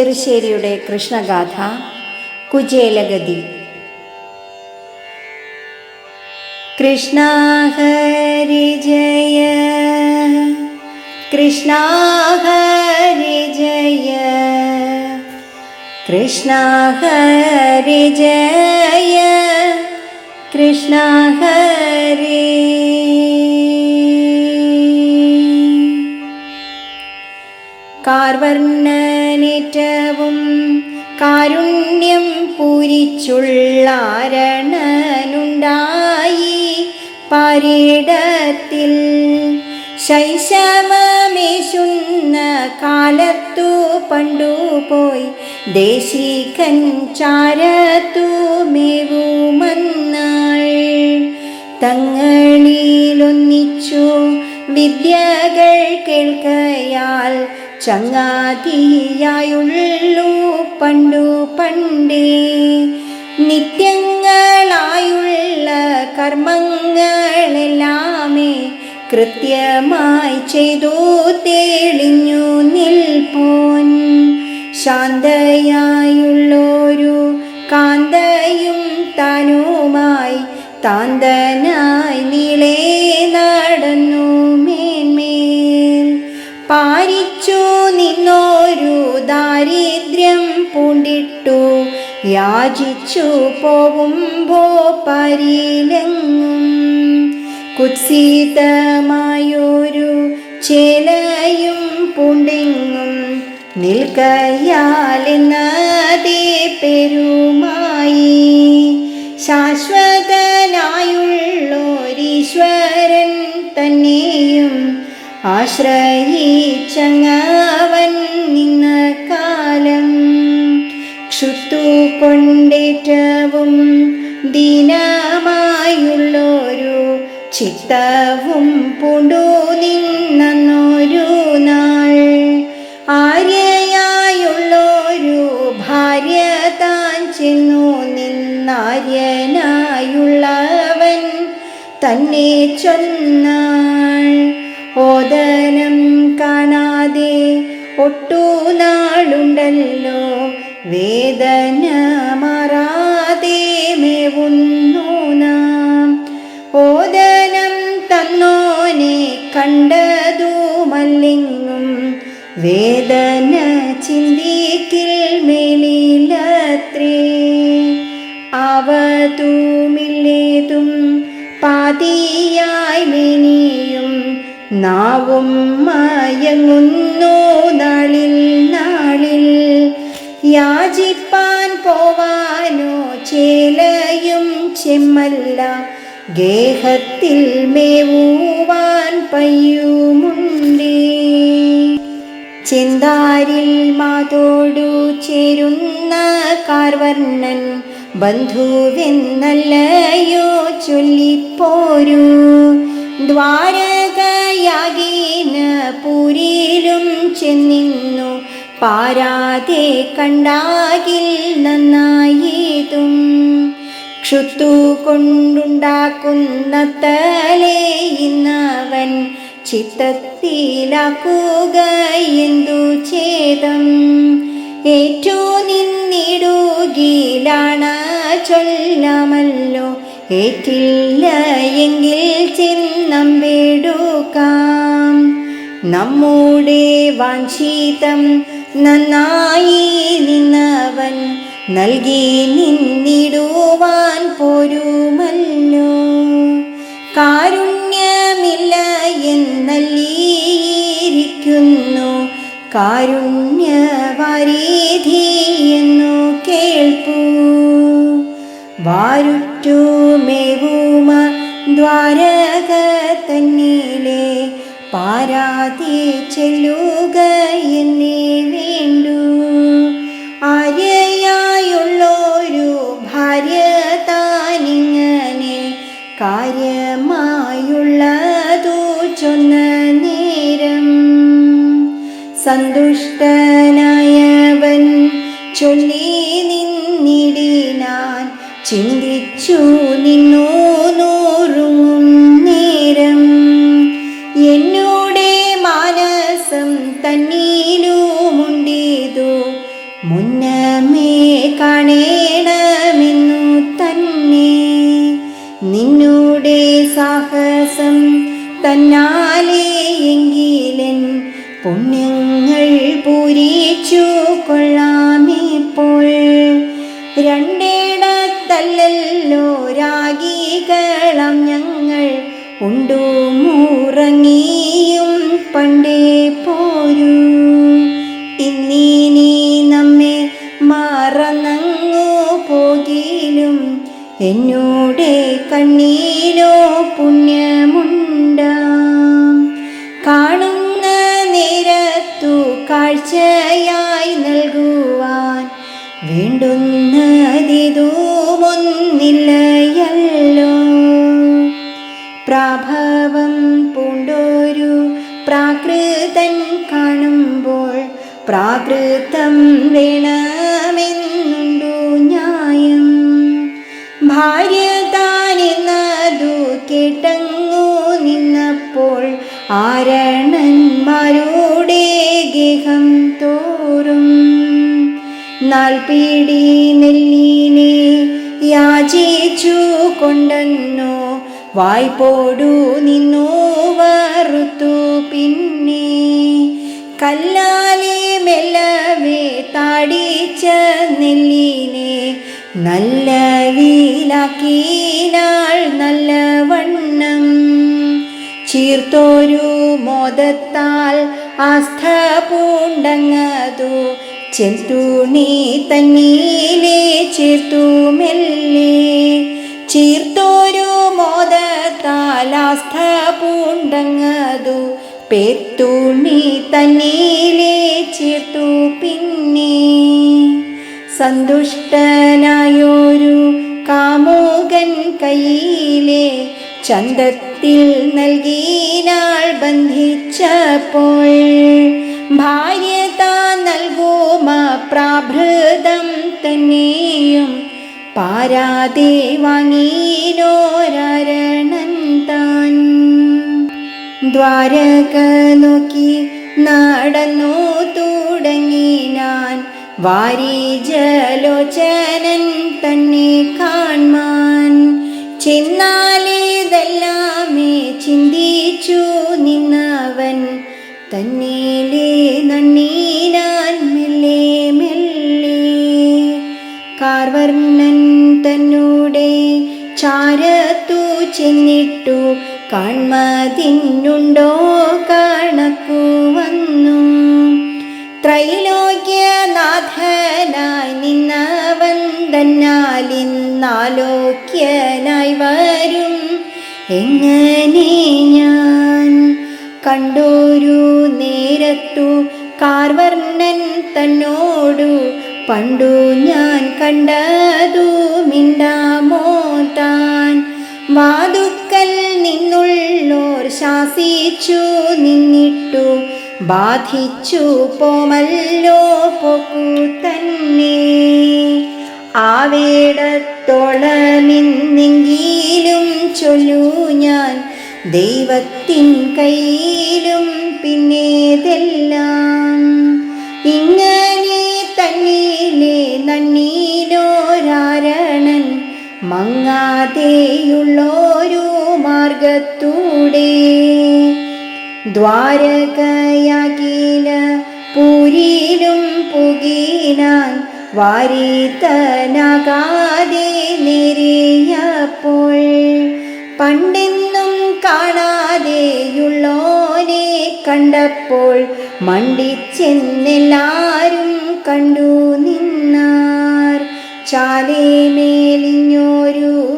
ചെറുശ്ശേരിയുടെ കൃഷ്ണഗാഥ കുചേലഗതി. കൃഷ്ണ ഹരി ജയ കൃഷ്ണ ഹരി ജയ കൃഷ്ണ ഹരി ജയ കൃഷ്ണ ഹരി. കാർവർണനേറ്റവും കാരുണ്യം പൂരിച്ചുള്ളാരണനുണ്ടായി. പരിടത്തിൽ ശൈശവമേശുന്ന കാലത്തു പണ്ടുപോയി ദേശികൻ ചാരത്തു മേവുമന്നാൾ. തങ്ങളിലൊന്നിച്ചു വിദ്യകൾ കേൾക്കയാൽ ചങ്ങാതിയായുള്ളൂ പണ്ടു പണ്ടേ. നിത്യങ്ങളായുള്ള കർമ്മങ്ങളെല്ലാമേ കൃത്യമായി ചെയ്തു തെളിഞ്ഞു നിൽപ്പോൻ. ശാന്തയായുള്ളൊരു കാന്തയും താനുമായി താന്തനായി നീളേ നടന്നു മേന്മേൽ യാചിച്ചു പോകുമ്പോ പരിലെങ്ങും കുത്സിതമായൊരു ചേലയും നിൽക്കയാലി നിൽക്കയാലെന്നതേ പെരുമായി. ശാശ്വതനായുള്ളോരീശ്വരൻ തന്നെയും ആശ്രയിച്ചങ്ങവൻ നിന്ന കൊണ്ടേറ്റവും ദീനമായുള്ളൊരു ചിത്തവും പുണ്ടു നിന്നൊരു നാൾ. ആര്യയായുള്ളൊരു ഭാര്യ താൻ ചെന്നു നിന്നാര്യനായുള്ളവൻ തന്നെ ചൊന്നാൾ. ഓദനം കാണാതെ ഒട്ടു നാളുണ്ടല്ലോ വേദന മാറാതെ മേവുന്നു നാം. ഓദനം തന്നോനെ കണ്ടതുമല്ലെങ്ങും. വേദന ചിന്തിക്കിൽ മേലിലത്രേ അവതുമില്ലേതും പാതിയായി മേനിയും. നാവും മയങ്ങുന്നു നാളിൽ നാളിൽ. യാചിപ്പാൻ പോവാനോ ചേലയും ചെമ്മല്ല ഗേഹത്തിൽ മേവൂവാൻ പയ്യുമുണ്ടേ. ചിന്താരിൽ മാതോടു ചേരുന്ന കാർവർണൻ ബന്ധുവെന്നല്ലയോ ചൊല്ലിപ്പോരൂ. ദ്വാരകയാകീന പൂരിയിലും ചെന്നിന്നു. പാരാതെ കണ്ടാകിൽ നന്നായതും ക്ഷുത്തു കൊണ്ടുണ്ടാക്കുന്ന തലേ ഇന്നവൻ ചിത്തത്തിലാക്കുക എന്തു ഛേദം? ഏറ്റു നിന്നിടുകയിലാണ് ചൊല്ലാമല്ലോ. ഏറ്റില്ല എങ്കിൽ ചെന്നമ്പെടുക്കാം നമ്മുടെ വാഞ്ചിതം നന്നായി നിന്നവൻ നൽകി നിന്നിടുവാൻ പോരുമല്ലോ. കാരുണ്യമില്ല എന്നല്ലിയിരിക്കുന്നു. കാരുണ്യവാരീധി എന്നു കേൾപ്പൂ. വാരുറ്റുമേവുമ ദ്വാരക തന്നിലെ പാരാതി ചെല്ലുക എന്നേ ശക്തനായവൻ ചൊല്ലി നിന്നിടിനാൻ ചിന്തിച്ചു നിന്നു നൂറും നേരം. എന്നോടെ മാനസം തന്നീലുമുണ്ടീതു. മുന്നമേ കാണേണമെന്നു തന്നെ. നിന്നുടെ സാഹസം തന്നാലേ എങ്കിലൻ പുണ്യങ്ങൾ പൂരിച്ചു. കാഴ്ചയായി നൽകുവാൻ വേണ്ടുന്നതിതുമൊന്നില്ലയല്ലോ. പ്രാഭവം പൂണ്ടൊരു പ്രാകൃതൻ കാണുമ്പോൾ പ്രാകൃതം വേണമെന്നുണ്ടു ന്യായം. ഭാര്യ താനെന്നതു കേട്ടങ്ങു നിന്നപ്പോൾ ആരണന്മാരുടെ ഗേഹം തോറും നാൽപീടി നെല്ലിനെ യാചിച്ചു കൊണ്ടെന്നു. വായ്പോടു നിന്നു വറുത്തു പിന്നെ കല്ലാലെ മെല്ലവേ താടിച്ച നെല്ലിനെ നല്ല വീലാക്കീനാൾ നല്ല വണ്ണം ചീർത്തോരു മോദത്താൽ ആസ്ഥ പൂണ്ടങ്ങതു നീ തന്നീലെ ചേർത്തു മെല്ലെ. ചീർത്തോരു മോദത്താലാസ്ഥ പൂണ്ടങ്ങതു പൂണ്ടങ്ങതു നീ തന്നീലെ ചേർത്തു പിന്നെ. സന്തുഷ്ടനായൊരു കാമുകൻ കയ്യിലെ ചന്തത്തിൽ നൽകീനാൾ ബന്ധിച്ചപ്പോൾ ഭാര്യ താൻ നൽകുമ പ്രാഭൃതം തന്നെയും പാരാതെ വാങ്ങിനോരണൻ താൻ. ദ്വാരക നോക്കി നടന്നു തുടങ്ങി ഞാൻ വാരിജലോചനൻ തന്നെ കാൺമാൻ. ചെന്നാലേതെല്ലാമേ തന്നീലേ നന്നീനാൻ മെല്ലെ മെല്ലെ. കാർവർണൻ തന്നൂടെ ചാരത്തു ചെന്നിട്ടു കാൺമതിന്നുണ്ടോ കണക്കു വന്നു. ത്രൈലോക്യനാഥനായി നിന്നവൻ തന്നാലിന്നാലോക്യനായി വരും. എങ്ങനെ ഞാൻ കണ്ടോരു നേരത്തു കാർവർണൻ തന്നോടു. പണ്ടു ഞാൻ കണ്ടതു മിണ്ടാമോ താൻ വാതുക്കൽ നിന്നുള്ളോർ ശാസിച്ചു നിന്നിട്ടു. ബാധിച്ചു പോമല്ലോ പൊക്കു തന്നെ. ആവേടത്തോളമിന്നെങ്കിലും ചൊല്ലു ഞാൻ. ദൈവത്തിൻ കയ്യിലും പിന്നേതെല്ലാം? ഇങ്ങനെ തന്നീലെ നന്നീലോരാരണൻ മങ്ങാതെയുള്ളോരു മാർഗത്തൂടെ ദ്വാരകയാകില പൂരിലും പുകീനാൻ വാരീത്തനാകാതെ നേരിയപ്പോൾ പണ്ടെന്നും കാണാതെയുള്ളോനെ കണ്ടപ്പോൾ മണ്ടിച്ചെന്നെല്ലാരും കണ്ടു നിന്നാർ. ചാലേ മേലിഞ്ഞോരു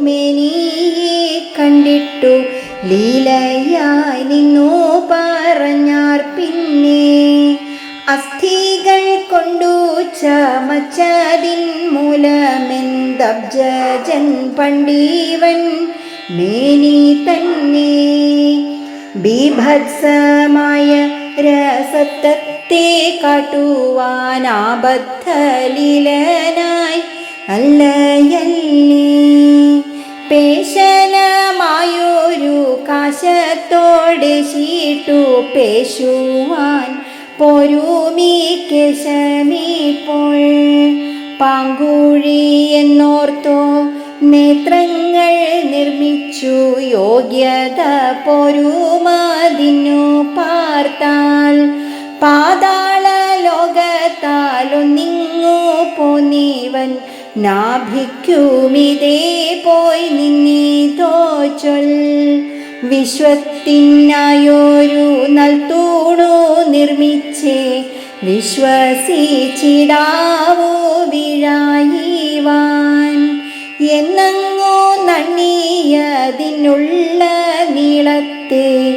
കണ്ടിട്ടു ലീലയായി നിന്നു പറഞ്ഞാർ പിന്നെ. അസ്ഥികൾ കൊണ്ടു ചമച്ചതിൻ മൂലമെന്തബ്ജൻ പണ്ടീവൻ മേനി തന്നെ. ബീഭത്സമായ രസത്തത്തെ കാട്ടുവാനാബദ്ധലീലനായി അല്ലയല്ലേ. പേശനമായൊരു കാശത്തോടെ ശീട്ടു പേശുവാൻ പോരുമീ കേശമീപ്പോൾ. പാങ്കുഴി എന്നോർത്തോ നേത്രങ്ങൾ നിർമ്മിച്ചു യോഗ്യത പൊരുമാതിനു പാർത്താൽ പാതാള ലോകത്താലൊന്നിങ്ങു പോന്നീവൻ നാഭിക്കുമിതേ പോയി നിന്നീതോ ചൊൽ. വിശ്വത്തിനായൊരു നൽത്തൂണു നിർമ്മിച്ചേ വിശ്വസിച്ചിടാവോ വിഴായിവാൻ എന്നങ്ങോ നണ്ണിയതിനുള്ള നീളത്തെ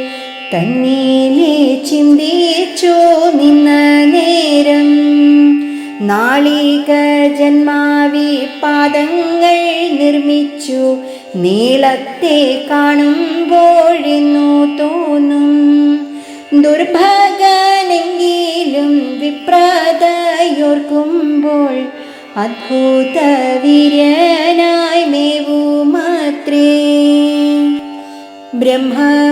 തന്നീലെ ചിന്തിച്ചു നിന്ന നേരം. നാളിക ജന്മാവി പാദങ്ങൾ നിർമ്മിച്ചു നീളത്തെ കാണുമ്പോഴെന്നു തോന്നും. ദുർഭാഗനെങ്കിലും വിപ്രതയോർക്കുമ്പോൾ അദ്ഭുത വീര്യനായി മേവുമാത്രേ ബ്രഹ്മമായുള്ളൊരു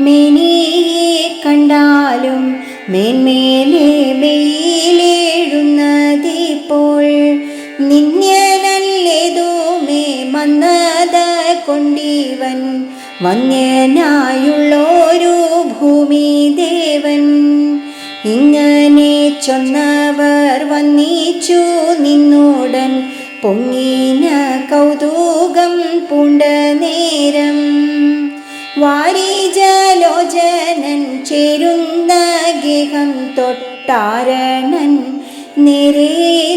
മെനിയെ കണ്ടാലും മേന്മേലെ മെയിലേഴുന്നതിപ്പോൾ നിന്യനല്ലേതോ മേ മന്നത കൊണ്ടിവൻ. വന്യനായുള്ളൊരു ഭൂമി ദേവൻ ഇങ്ങനെ വന്നിച്ചു നിന്നോടൻ പൊങ്ങിന കൗതുകം പുണ്ട നേരം. വാരിജലോചനൻ ചേരുന്ന ഗേഹം തൊട്ടാരണൻ നേരെ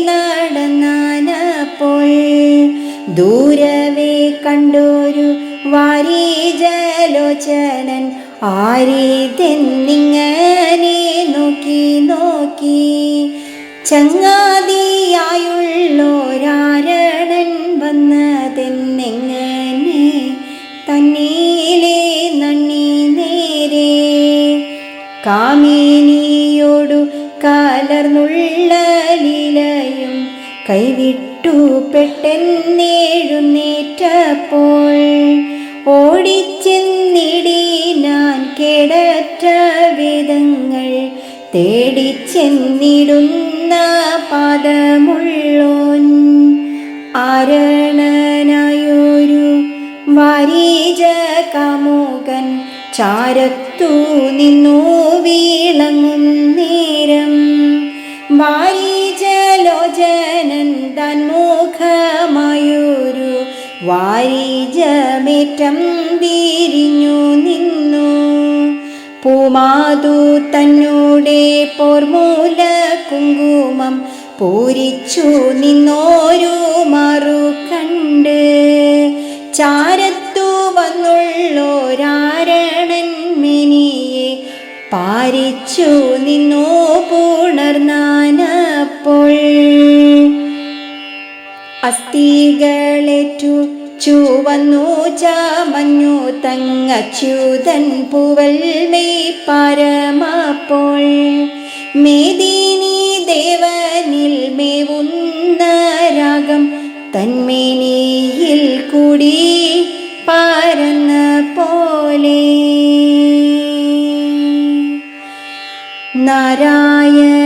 നടന്നാനപ്പോൾ. ദൂരവേ കണ്ടൊരു വാരിജലോചനൻ ആരിതെന്നിങ്ങനെ നോക്കി നോക്കി ചങ്ങാതിയായുള്ളോരാരണൻ വന്നതെന്നെങ്ങനെ? തന്നീലെ നന്ദി നേരെ. കാമിനിയോടു കലർന്നുള്ള ലീലയും കൈവിട്ടു പെട്ടെന്നേഴുന്നേറ്റപ്പോൾ വാരീജ കാമുകൻ ചാരത്തു നിന്നു വീളങ്ങും നേരം. വാരീജലോചനൻ തന്മുഖമായൊരു വാരീജമേറ്റം വീരിഞ്ഞു നിന്നു. പൂമാതു തന്നോടെ പോർമൂല കുങ്കുമം പൂരിച്ചു നിന്നോരു മാറു പാരിച്ചു നിന്നു പുണർന്നാനപ്പോൾ. അസ്ഥികളേറ്റു ചുവന്നു ചമഞ്ഞു തങ്ങച്യുതൻ പൂവൽ മെയ് പരമപ്പോൾ. മേദിനി ദേവനിൽ മേവുന്ന രാഗം തന്മേനിയിൽ കൂടി പരന്ന പോലെ. നാരായണ